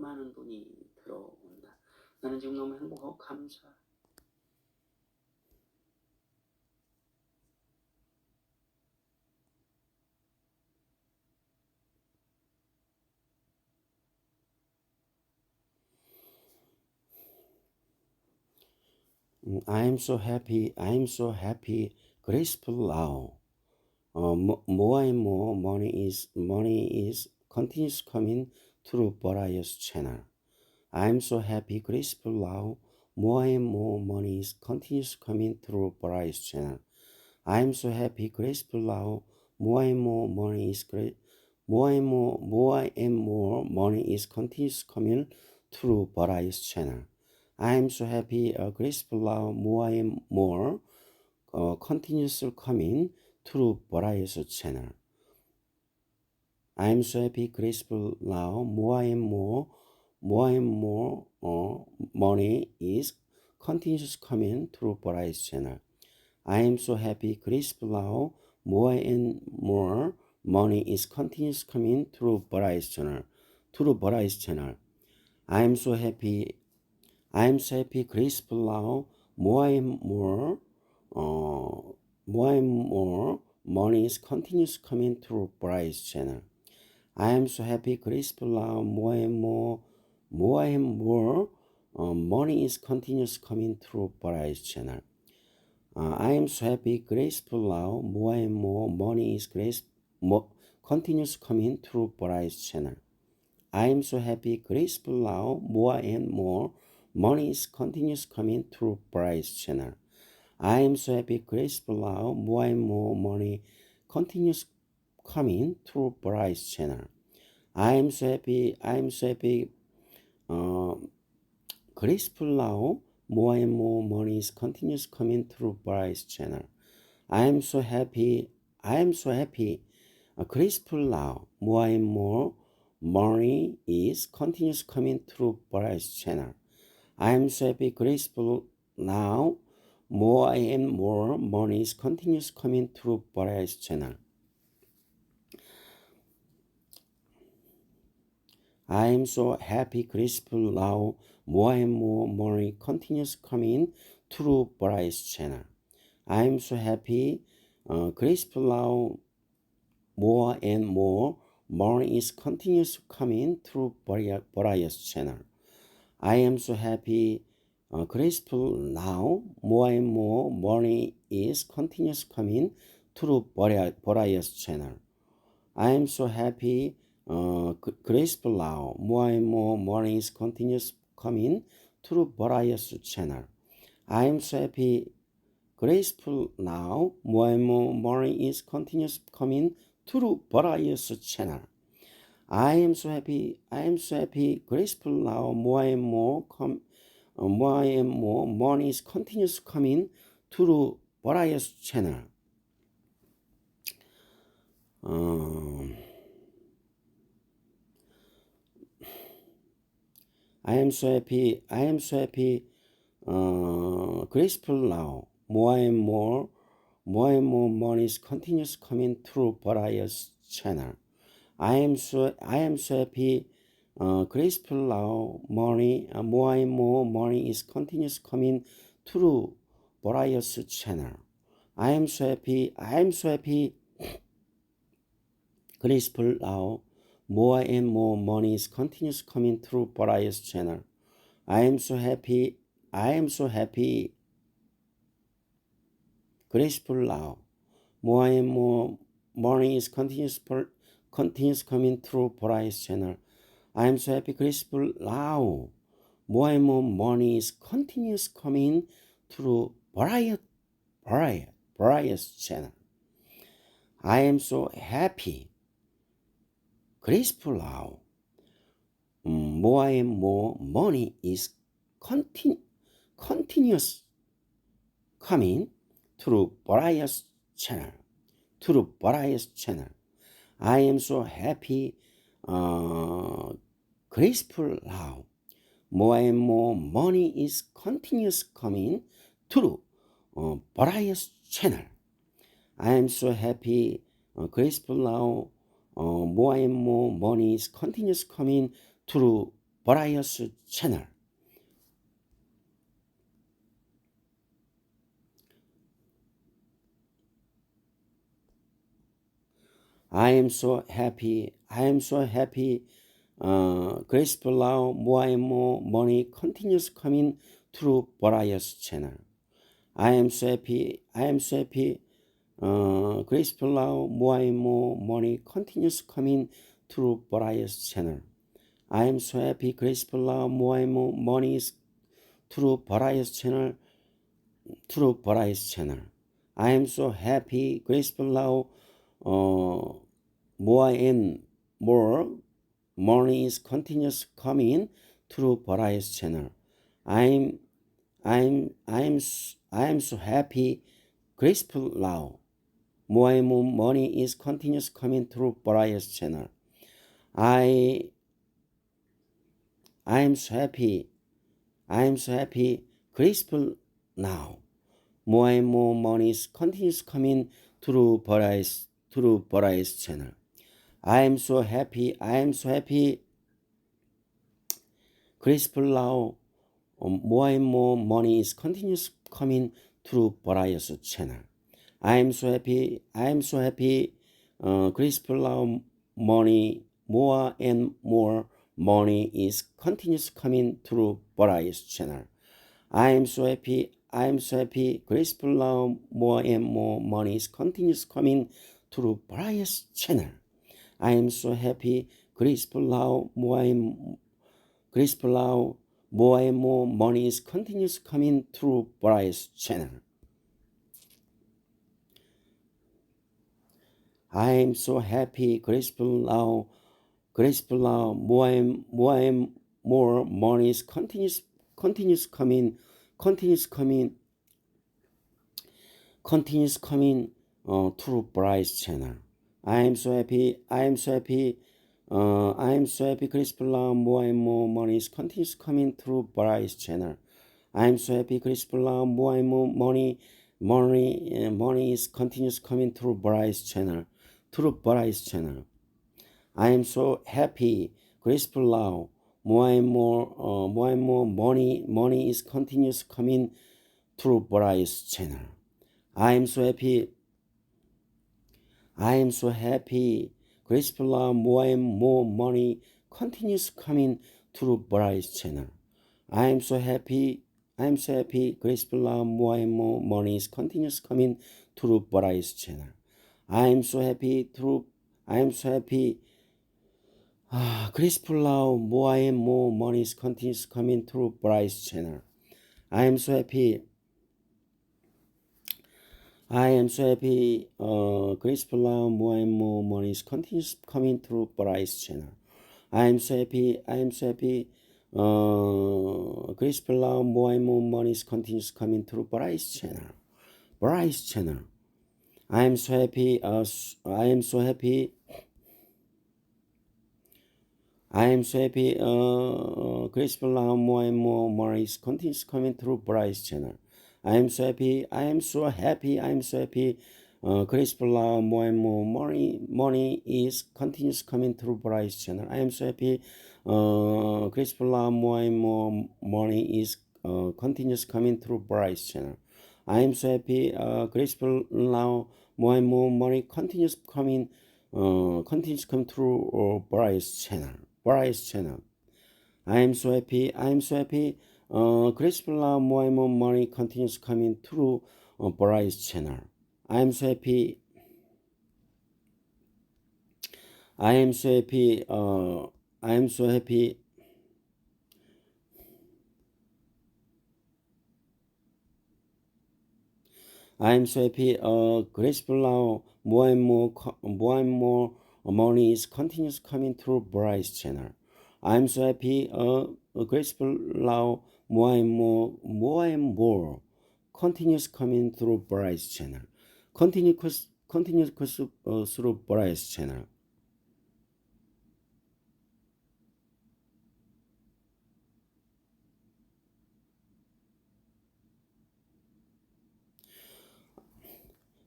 많은 돈이 들어온다. 나는 지금 너무 행복하고 감사. I am so happy. I am so happy. Graceful now. Uh, mo- more and more money is money is continues coming through various channel. I am so happy. Graceful now. More and more money is continues coming through various channel. I am so happy. Graceful now. More and more money is great. More and more, more and more money is continues coming through various channel. I am so happy. Uh, graceful now. More and more uh, coming through various channel. I am so happy, graceful now. More and more, more and more uh, money is continues coming through various channel. I am so happy, graceful now. More and more money is continues coming through various channel. Through various channel. I am so happy. I am so happy, graceful now. More and more, uh, more and more money is continues coming through various channel. I am so happy, graceful. More and more, more and more uh, money is continuous coming through various channel. Uh, I am so happy, graceful. More and more money is grace, more, continuous coming through various channel. I am so happy, graceful. More and more money is continuous coming through various channel. I am so happy, graceful. More and more money continues coming through Bryce channel. I am so happy. I am so happy. Uh, graceful now. More and more money is continuous coming through Bryce channel. I am so happy. I am so happy. Uh, graceful now. More and more money is continuous coming through Bryce channel. I am so happy. Graceful now. More and more money is continuous coming through Bryce channel. I am so happy, graceful now. More and more money continues coming through various channel. I am so happy, uh, now. More and more money is continuous coming through various channel. I am so happy, uh, now. More and more money is continuous coming through various channel. I am so happy, uh, graceful now. More and more money is continuous coming through various channel. I am so happy, graceful now. More and more money is continuous coming through various channel. I am so happy. I am so happy, graceful now. More and more com- uh, more and more money is continuous coming through various channel. Um, I am so happy. I am so happy. Uh, graceful now. More and more, more and more money is continuous coming through various channel. I am so I am so happy. Uh, graceful now. Money, uh, more and more money is continuous coming through various channel. I am so happy. I am so happy. graceful now. More and more money is continuous coming through various channel. I am so happy. I am so happy. Graceful now. More and more money is continuous per- continuous coming through various channel. I am so happy. Graceful now. More and more money is continuous coming through various various various channel. I am so happy. Graceful now. More and more money is continu- continuous coming through various channel. Through various channel. I am so happy, uh, graceful now. More and more money is continuous coming through uh, various channel. I am so happy, uh, graceful now. Uh, more and more money is continuous coming through various channel. I am so happy. I am so happy. Uh, graceful now more and more money continues coming through various channel. I am so happy. I am so happy. Uh, now more and more money continues coming through various channel. I am so happy. Graceful now more and more money is through various channel. Through various channel. I am so happy. Graceful now. Uh, more and more money is continuous coming through various channel. I'm I'm I'm I'm so happy, graceful now. More and more money is continuous coming through various channel. I I'm so happy. I'm so happy, graceful now. More and more money is continuous coming through various through various channel. I am so happy. I am so happy. Graceful now. more and more money is continuous coming through various channel. I am so happy. I am so happy. Uh. Money more and more money is continuous coming through various channel. I am so happy. I am so happy. Graceful now. More and more money is continuous coming through various channel. I am so happy. Graceful now. More and. More and more money is continuous coming through various channel. I am so happy. Graceful now. Graceful now. More and more and more money is continuous continuous coming continuous coming continuous coming uh, through Bryce channel. I am so happy. I am so happy. Uh, I am so happy. Graceful now. More and more money is continuous coming through Bryce channel. I am so happy. Graceful now. More and more money money uh, money is continuous coming through Bryce channel. Through Bryce channel. I am so happy, graceful now. More and more, uh, more and more money, money is continuous coming through Bryce channel. I am so happy. I am so happy, graceful now. More and more money continues coming through Bryce channel. I am so happy. I am so happy, graceful now. More and more money is continuous coming through Bryce channel. I am so happy through. I am so happy. Ah, now, more and more money continues coming through Bryce channel. I am so happy. I am so happy. Uh, now, more and more money continues coming through Bryce channel. I am so happy. I am so happy. Uh, now, more and more money continues coming through Bryce channel. Bryce channel. I am so happy. Uh, I am so happy. I am so happy. Uh, graceful now more and more is continues coming through Bryce channel. I am so happy. I am so happy. I am so happy. Uh, graceful now more and more money money is continues coming through Bryce channel. I am so happy. Uh, graceful now more and more money is uh, continues coming through Bryce channel. I am so happy. Uh, graceful now more and more money continues coming uh, continues come through uh, Bryce channel. Bryce channel. I am so happy. I am so happy. Uh, graceful now more and more money continues coming through uh, Bryce channel. I am so happy. I am so happy. Uh, I am so happy. I am so happy. Uh, graceful now more and more more and more money is continues coming through Bryce channel. I am so happy. Uh, graceful now more and more more and more continues coming through Bryce channel. Continuous, continuous uh, through Bryce channel.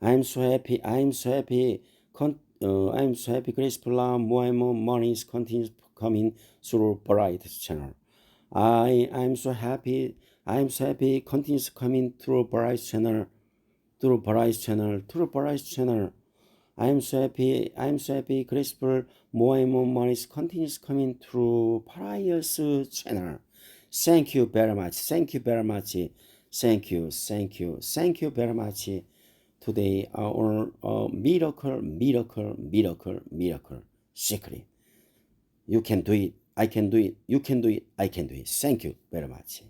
I'm so happy. I'm so happy. Con- uh, I'm so happy. Graceful more and more money is continues coming through bright channel. I I'm so happy. I'm so happy. Continues coming through bright channel, through bright channel, through bright channel. I'm so happy. I'm so happy. Graceful. More and more money continues coming through Pariah's channel. Thank you very much. Thank you very much. Thank you. Thank you. Thank you very much. Today our uh, miracle, miracle, miracle, miracle. Secret. You can do it. I can do it. You can do it. I can do it. Thank you very much.